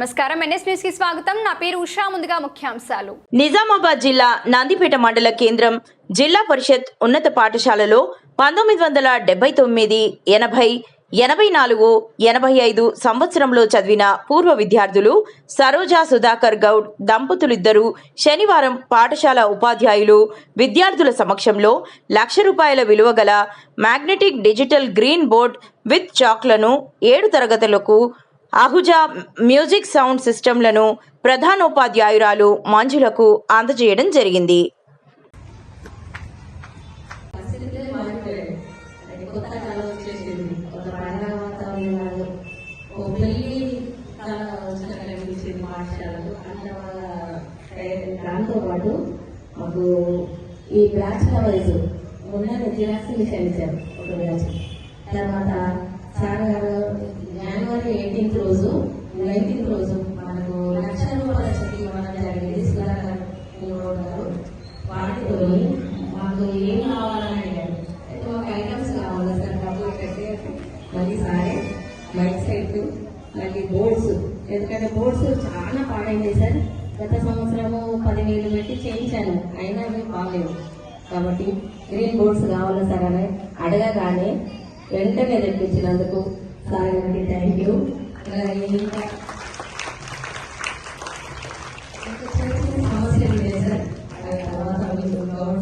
నమస్కారం. ఎన్ఎస్ న్యూస్కి స్వాగతం. నా పేరు ఉషా. ముందుగా ముఖ్యాంశాలు. నిజామాబాద్ జిల్లా నందిపేట మండల కేంద్రం జిల్లా పరిషత్ ఉన్నత పాఠశాలలో పంతొమ్మిది వందల డెబ్బై తొమ్మిది ఎనభై ఎనభై నాలుగు ఎనభై ఐదు సంవత్సరంలో చదివిన పూర్వ విద్యార్థులు సరోజా సుధాకర్ గౌడ్ దంపతులిద్దరూ శనివారం పాఠశాల ఉపాధ్యాయులు విద్యార్థుల సమక్షంలో లక్ష రూపాయల విలువ గల magnetic digital green board with చాక్లను ఏడు తరగతులకు అహుజా మ్యూజిక్ సౌండ్ సిస్టంలను ప్రధానోపాధ్యాయురాలు మంజులకు అందజేయడం జరిగింది. దాంతో పాటు మాకు ఈ బ్యాచ్ల వైజ్ మొన్న జిరాక్సిలేషన్ ఇచ్చారు ఒక బ్యాచ్. తర్వాత సార్ గారు నైన్టీన్త్ రోజు మనకు లక్ష రూపాయల చెక్ ఇవ్వడం జరిగింది సుధాకర్ వాటితో మాకు ఏం కావాలని అడిగారు. అయితే ఒక ఐటమ్స్ కావాలి సార్ డబ్బులు కట్టి మళ్ళీ సారే లైట్ సైట్ మళ్ళీ బోర్డ్స్. ఎందుకంటే బోర్డ్స్ చాలా పాడైంది సార్. గత సంవత్సరము పదివేలు పెట్టి చేయించాను అయినా అవి బాగలేవు కాబట్టి గ్రీన్ బోర్డ్స్ కావాలి సార్ అని అడగగానే వెంటనే తెప్పించినందుకు సార్ అండి thank you Gracias. Muchas gracias. Vamos a empezar a la trabajo